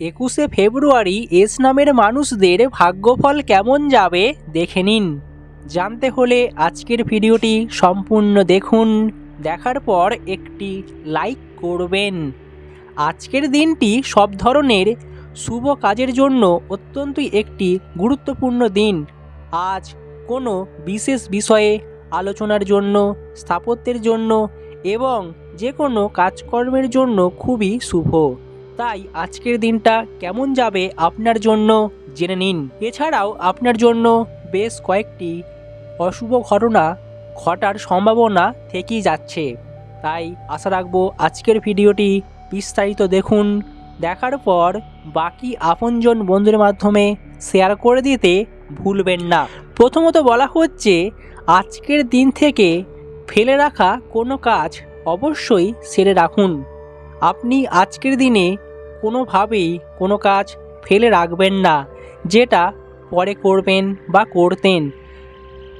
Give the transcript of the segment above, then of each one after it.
একুশে ফেব্রুয়ারি এস নামের মানুষদের ভাগ্যফল কেমন যাবে দেখে নিন। জানতে হলে আজকের ভিডিওটি সম্পূর্ণ দেখুন। দেখার পর একটি লাইক করবেন। আজকের দিনটি সব ধরনের শুভ কাজের জন্য অত্যন্তই একটি গুরুত্বপূর্ণ দিন। আজ কোনো বিশেষ বিষয়ে আলোচনার জন্য, স্থাপত্যের জন্য এবং যে কোনো কাজকর্মের জন্য খুবই শুভ। তাই আজকের দিনটা কেমন যাবে আপনার জন্য জেনে নিন। এছাড়াও আপনার জন্য বেশ কয়েকটি অশুভ ঘটনা ঘটার সম্ভাবনা থেকেই যাচ্ছে। তাই আশা রাখব আজকের ভিডিওটি বিস্তারিত দেখুন। দেখার পর বাকি আপনজন বন্ধুদের মাধ্যমে শেয়ার করে দিতে ভুলবেন না। প্রথমত বলা হচ্ছে, আজকের দিন থেকে ফেলে রাখা কোনো কাজ অবশ্যই সেরে রাখুন। আপনি আজকের দিনে কোনোভাবেই কোনো কাজ ফেলে রাখবেন না, যেটা পরে করবেন বা করতেন।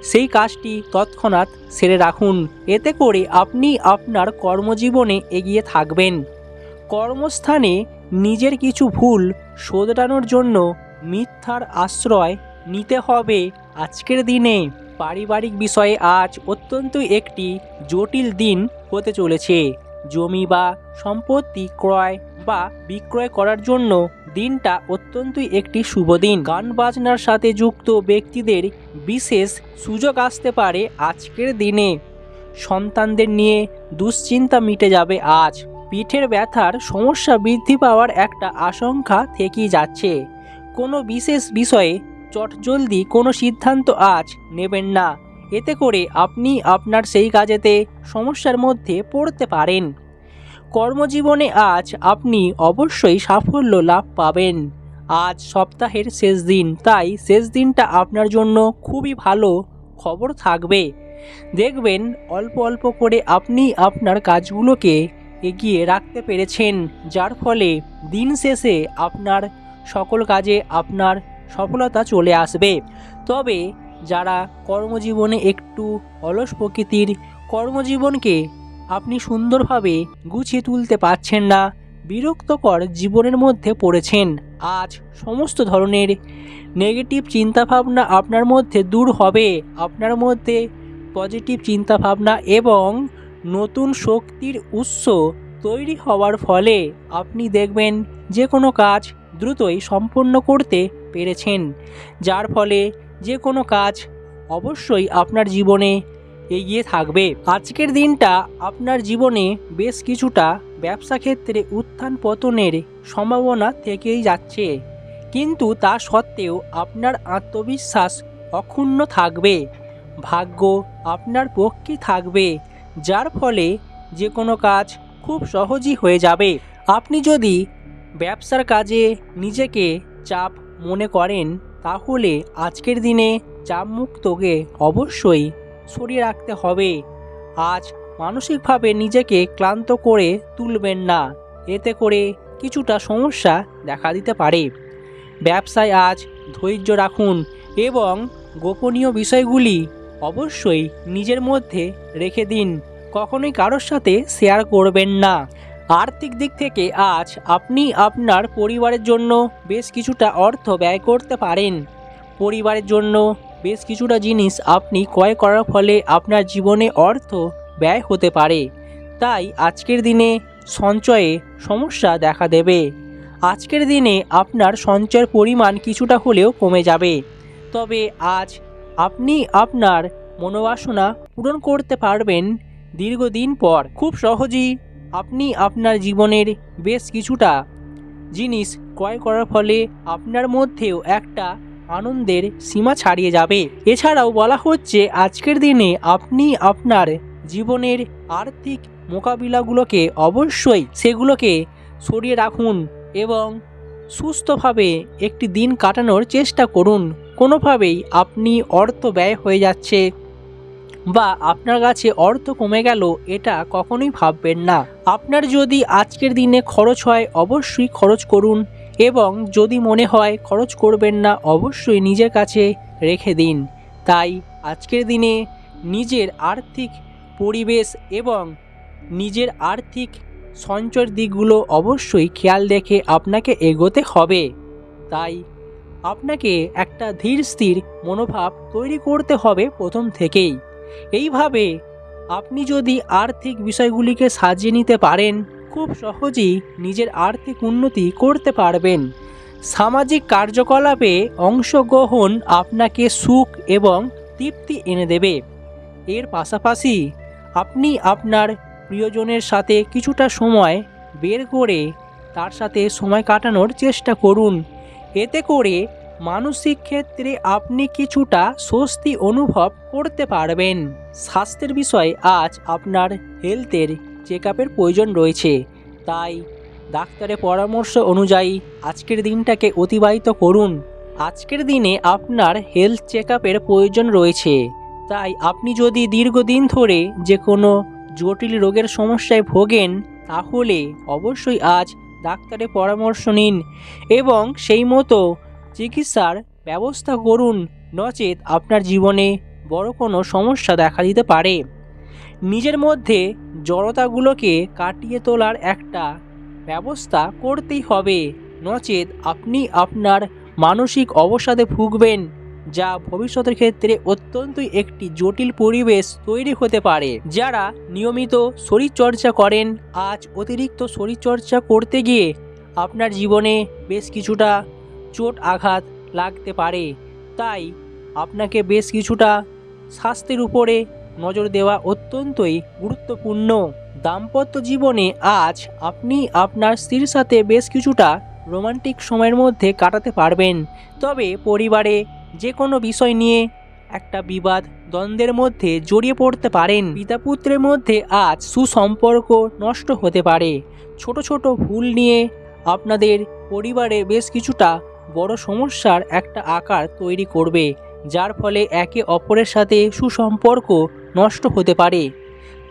সেই কাজটি তৎক্ষণাৎ সেরে রাখুন। এতে করে আপনি আপনার কর্মজীবনে এগিয়ে থাকবেন। কর্মস্থানে নিজের কিছু ভুল শোধরানোর জন্য মিথ্যার আশ্রয় নিতে হবে আজকের দিনে। পারিবারিক বিষয়ে আজ অত্যন্ত একটি জটিল দিন হতে চলেছে। জমি বা সম্পত্তি ক্রয় বা বিক্রয় করার জন্য দিনটা অত্যন্তই একটি শুভ দিন। গান বাজনার সাথে যুক্ত ব্যক্তিদের বিশেষ সুযোগ আসতে পারে আজকের দিনে। সন্তানদের নিয়ে দুশ্চিন্তা মিটে যাবে আজ। পিঠের ব্যথার সমস্যা বৃদ্ধি পাওয়ার একটা আশঙ্কা থেকেই যাচ্ছে। কোনো বিশেষ বিষয়ে চটজলদি কোনো সিদ্ধান্ত আজ নেবেন না। এতে করে আপনি আপনার সেই কাজেতে সমস্যার মধ্যে পড়তে পারেন। কর্মজীবনে আজ আপনি অবশ্যই সাফল্য লাভ পাবেন। আজ সপ্তাহের শেষ দিন, তাই শেষ দিনটা আপনার জন্য খুবই ভালো খবর থাকবে। দেখবেন অল্প অল্প করে আপনি আপনার কাজগুলোকে এগিয়ে রাখতে পেরেছেন, যার ফলে দিন শেষে আপনার সকল কাজে আপনার সফলতা চলে আসবে। তবে যারা কর্মজীবনে একটু অলস প্রকৃতির কর্মজীবনকে আপনি সুন্দরভাবে গুছিয়ে তুলতে পারছেন না, বিরক্তকর জীবনের মধ্যে পড়েছেন। আজ সমস্ত ধরনের নেগেটিভ চিন্তাভাবনা আপনার মধ্যে দূর হবে। আপনার মধ্যে পজিটিভ চিন্তাভাবনা এবং নতুন শক্তির উৎস তৈরি হওয়ার ফলে আপনি দেখবেন যে কোনো কাজ দ্রুতই সম্পন্ন করতে পেরেছেন, যার ফলে যে কোনো কাজ অবশ্যই আপনার জীবনে এগিয়ে থাকবে। আজকের দিনটা আপনার জীবনে বেশ কিছুটা ব্যবসা ক্ষেত্রে উত্থান পতনের সম্ভাবনা থেকেই যাচ্ছে। কিন্তু তা সত্ত্বেও আপনার আত্মবিশ্বাস অক্ষুণ্ণ থাকবে। ভাগ্য আপনার পক্ষে থাকবে, যার ফলে যে কোনো কাজ খুব সহজই হয়ে যাবে। আপনি যদি ব্যবসার কাজে নিজেকে চাপ মনে করেন তাহলে আজকের দিনে চাপমুক্তকে অবশ্যই সরিয়ে রাখতে হবে। আজ মানসিকভাবে নিজেকে ক্লান্ত করে তুলবেন না। এতে করে কিছুটা সমস্যা দেখা দিতে পারে। ব্যবসায় আজ ধৈর্য রাখুন এবং গোপনীয় বিষয়গুলি অবশ্যই নিজের মধ্যে রেখে দিন। কখনোই কারোর সাথে শেয়ার করবেন না। আর্থিক দিক থেকে আজ আপনি আপনার পরিবারের জন্য বেশ কিছুটা অর্থ ব্যয় করতে পারেন। পরিবারের জন্য বেশ কিছুটা জিনিস আপনি ক্রয় করার ফলে আপনার জীবনে অর্থ ব্যয় হতে পারে। তাই আজকের দিনে সঞ্চয়ে সমস্যা দেখা দেবে। আজকের দিনে আপনার সঞ্চয়ের পরিমাণ কিছুটা হলেও কমে যাবে। তবে আজ আপনি আপনার মনোবাসনা পূরণ করতে পারবেন দীর্ঘদিন পর। খুব সহজেই আপনি আপনার জীবনের বেশ কিছুটা জিনিস ক্রয় করার ফলে আপনার মধ্যেও একটা আনন্দের সীমা ছাড়িয়ে যাবে। এছাড়াও বলা হচ্ছে, আজকের দিনে আপনি আপনার জীবনের আর্থিক মোকাবিলাগুলোকে অবশ্যই সেগুলোকে সরিয়ে রাখুন এবং সুস্থভাবে একটি দিন কাটানোর চেষ্টা করুন। কোনোভাবেই আপনি অর্থ ব্যয় হয়ে যাচ্ছে। বা আপনার কাছে অর্থ কমে গেল, এটা কখনোই ভাববেন না। আপনার যদি আজকের দিনে খরচ হয়, অবশ্যই খরচ করুন এবং যদি মনে হয় খরচ করবেন না, অবশ্যই নিজের কাছে রেখে দিন। তাই আজকের দিনে নিজের আর্থিক পরিবেশ এবং নিজের আর্থিক সঞ্চয়ের দিকগুলো অবশ্যই খেয়াল রেখে আপনাকে এগোতে হবে। তাই আপনাকে একটা ধীর স্থির মনোভাব তৈরি করতে হবে প্রথম থেকেই। এইভাবে আপনি যদি আর্থিক বিষয়গুলিকে সাজিয়ে নিতে পারেন, খুব সহজেই নিজের আর্থিক উন্নতি করতে পারবেন। সামাজিক কার্যকলাপে অংশগ্রহণ আপনাকে সুখ এবং তৃপ্তি এনে দেবে। এর পাশাপাশি আপনি আপনার প্রিয়জনের সাথে কিছুটা সময় বের করে তার সাথে সময় কাটানোর চেষ্টা করুন। এতে করে মানসিক ক্ষেত্রে আপনি কিছুটা স্বস্তি অনুভব করতে পারবেন। স্বাস্থ্যের বিষয়ে আজ আপনার হেলথের চেক প্রয়োজন রয়েছে। তাই ডাক্তারের পরামর্শ অনুযায়ী আজকের দিনটাকে অতিবাহিত করুন। আজকের দিনে আপনার হেলথ চেক প্রয়োজন রয়েছে। তাই আপনি যদি দীর্ঘদিন ধরে যে কোনো জটিল রোগের সমস্যায় ভোগেন, তাহলে অবশ্যই আজ ডাক্তারের পরামর্শ নিন এবং সেই মতো চিকিৎসার ব্যবস্থা করুন। নচেত আপনার জীবনে বড় কোনো সমস্যা দেখা দিতে পারে। নিজের মধ্যে জড়তাগুলোকে কাটিয়ে তোলার একটা ব্যবস্থা করতেই হবে। নচেত আপনি আপনার মানসিক অবসাদে ভুগবেন, যা ভবিষ্যতের ক্ষেত্রে অত্যন্তই একটি জটিল পরিবেশ তৈরি হতে পারে। যারা নিয়মিত শরীরচর্চা করেন, আজ অতিরিক্ত শরীরচর্চা করতে গিয়ে আপনার জীবনে বেশ কিছুটা চোট আঘাত লাগতে পারে। তাই আপনাকে বেশ কিছুটা স্বাস্থ্যের উপরে নজর দেওয়া অত্যন্তই গুরুত্বপূর্ণ। দাম্পত্য জীবনে আজ আপনি আপনার স্ত্রীর সাথে বেশ কিছুটা রোমান্টিক সময়ের মধ্যে কাটাতে পারবেন। তবে পরিবারে যে কোনো বিষয় নিয়ে একটা বিবাদ দ্বন্দ্বের মধ্যে জড়িয়ে পড়তে পারেন। পিতা পুত্রের মধ্যে আজ সুসম্পর্ক নষ্ট হতে পারে। ছোট ছোট ভুল নিয়ে আপনাদের পরিবারে বেশ কিছুটা বড় সমস্যার একটা আকার তৈরি করবে, যার ফলে একে অপরের সাথে সুসম্পর্ক নষ্ট হতে পারে।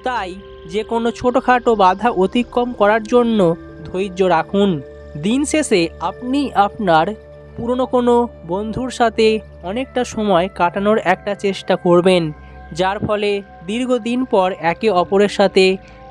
তাই যে কোনো ছোটোখাটো বাধা অতিক্রম করার জন্য ধৈর্য রাখুন। দিন শেষে আপনি আপনার পুরনো কোনো বন্ধুর সাথে অনেকটা সময় কাটানোর একটা চেষ্টা করবেন, যার ফলে দীর্ঘদিন পর একে অপরের সাথে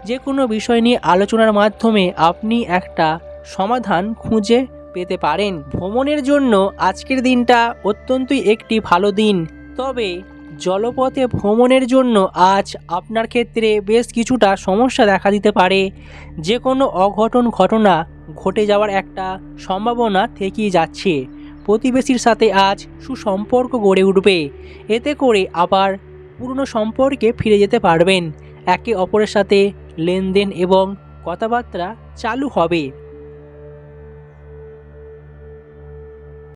যে কোনো বিষয় নিয়ে আলোচনার মাধ্যমে আপনি একটা সমাধান খুঁজে পেতে পারেন। ভ্রমণের জন্য আজকের দিনটা অত্যন্তই একটি ভালো দিন। তবে জলপথে ভ্রমণের জন্য আজ আপনার ক্ষেত্রে বেশ কিছুটা সমস্যা দেখা দিতে পারে। যে কোনো অঘটন ঘটনা ঘটে যাওয়ার একটা সম্ভাবনা থেকেই যাচ্ছে। প্রতিবেশীর সাথে আজ সুসম্পর্ক গড়ে উঠবে। এতে করে আবার পুরনো সম্পর্কে ফিরে যেতে পারবেন। একে অপরের সাথে লেনদেন এবং কথাবার্তা চালু হবে।